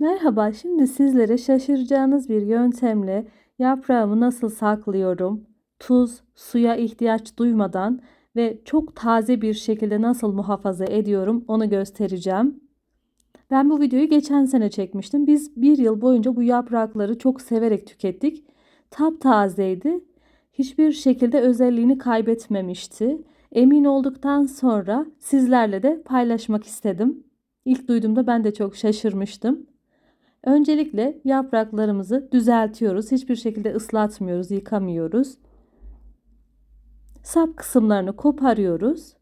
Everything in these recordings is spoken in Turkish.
Merhaba, şimdi sizlere şaşıracağınız bir yöntemle yaprağımı nasıl saklıyorum, tuz, suya ihtiyaç duymadan ve çok taze bir şekilde nasıl muhafaza ediyorum onu göstereceğim. Ben bu videoyu geçen sene çekmiştim. Biz bir yıl boyunca bu yaprakları çok severek tükettik. Taptazeydi. Hiçbir şekilde özelliğini kaybetmemişti. Emin olduktan sonra sizlerle de paylaşmak istedim. İlk duyduğumda ben de çok şaşırmıştım. Öncelikle yapraklarımızı düzeltiyoruz. Hiçbir şekilde ıslatmıyoruz, yıkamıyoruz. Sap kısımlarını koparıyoruz.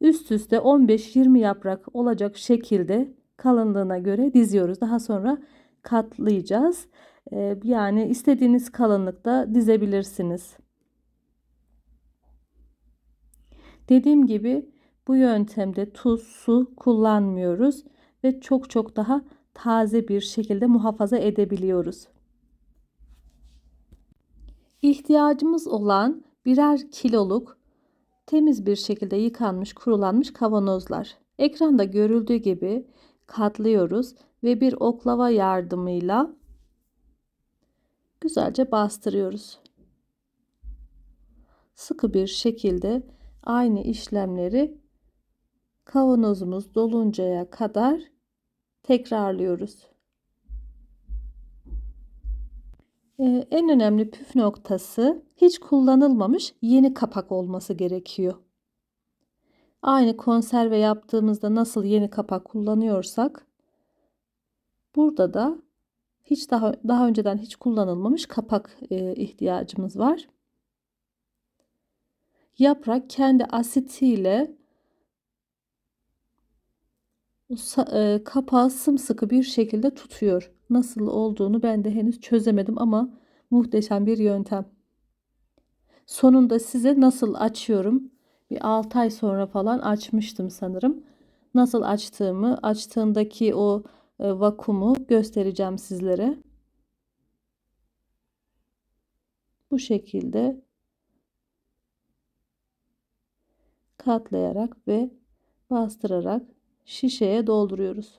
Üst üste 15-20 yaprak olacak şekilde kalınlığına göre diziyoruz. Daha sonra katlayacağız. Ee, yani istediğiniz kalınlıkta dizebilirsiniz. Dediğim gibi bu yöntemde tuz, su kullanmıyoruz ve çok çok daha taze bir şekilde muhafaza edebiliyoruz. İhtiyacımız olan birer kiloluk temiz bir şekilde yıkanmış, kurulanmış kavanozlar. Ekranda görüldüğü gibi katlıyoruz ve bir oklava yardımıyla güzelce bastırıyoruz. Sıkı bir şekilde aynı işlemleri kavanozumuz doluncaya kadar tekrarlıyoruz. Ee, en önemli püf noktası hiç kullanılmamış yeni kapak olması gerekiyor. Aynı konserve yaptığımızda nasıl yeni kapak kullanıyorsak burada da hiç daha daha önceden hiç kullanılmamış kapak e, ihtiyacımız var. Yaprak kendi asitiyle kapağı sımsıkı bir şekilde tutuyor. Nasıl olduğunu ben de henüz çözemedim ama muhteşem bir yöntem. Sonunda size nasıl açıyorum bir 6 ay sonra falan açmıştım sanırım. Nasıl açtığımı, açtığındaki o e, vakumu göstereceğim sizlere. Bu şekilde katlayarak ve bastırarak şişeye dolduruyoruz.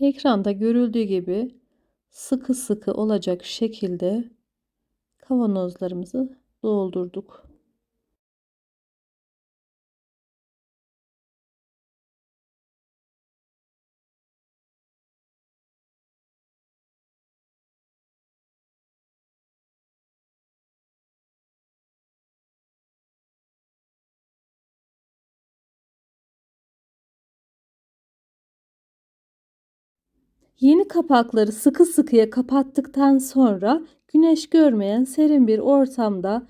Ekranda görüldüğü gibi sıkı sıkı olacak şekilde kavanozlarımızı doldurduk. Yeni kapakları sıkı sıkıya kapattıktan sonra güneş görmeyen serin bir ortamda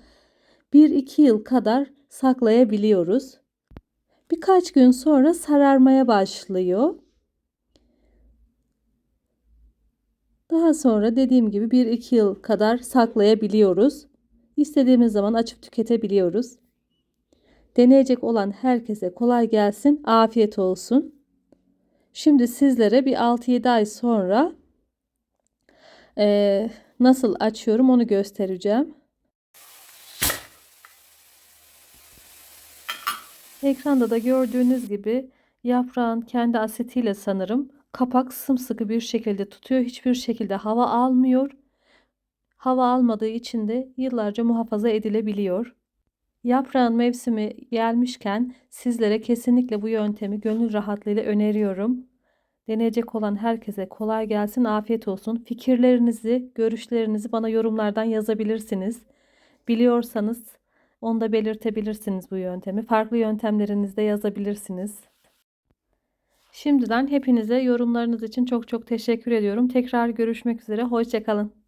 1-2 yıl kadar saklayabiliyoruz. Birkaç gün sonra sararmaya başlıyor. Daha sonra dediğim gibi 1-2 yıl kadar saklayabiliyoruz. İstediğimiz zaman açıp tüketebiliyoruz. Deneyecek olan herkese kolay gelsin, afiyet olsun. Şimdi sizlere bir 6-7 ay sonra e, nasıl açıyorum onu göstereceğim. Ekranda da gördüğünüz gibi yaprağın kendi asetiyle sanırım kapak sımsıkı bir şekilde tutuyor. Hiçbir şekilde hava almıyor. Hava almadığı için de yıllarca muhafaza edilebiliyor. Yaprağın mevsimi gelmişken sizlere kesinlikle bu yöntemi gönül rahatlığıyla öneriyorum. Deneyecek olan herkese kolay gelsin, afiyet olsun. Fikirlerinizi, görüşlerinizi bana yorumlardan yazabilirsiniz. Biliyorsanız onu da belirtebilirsiniz bu yöntemi. Farklı yöntemlerinizde yazabilirsiniz. Şimdiden hepinize yorumlarınız için çok çok teşekkür ediyorum. Tekrar görüşmek üzere. Hoşçakalın.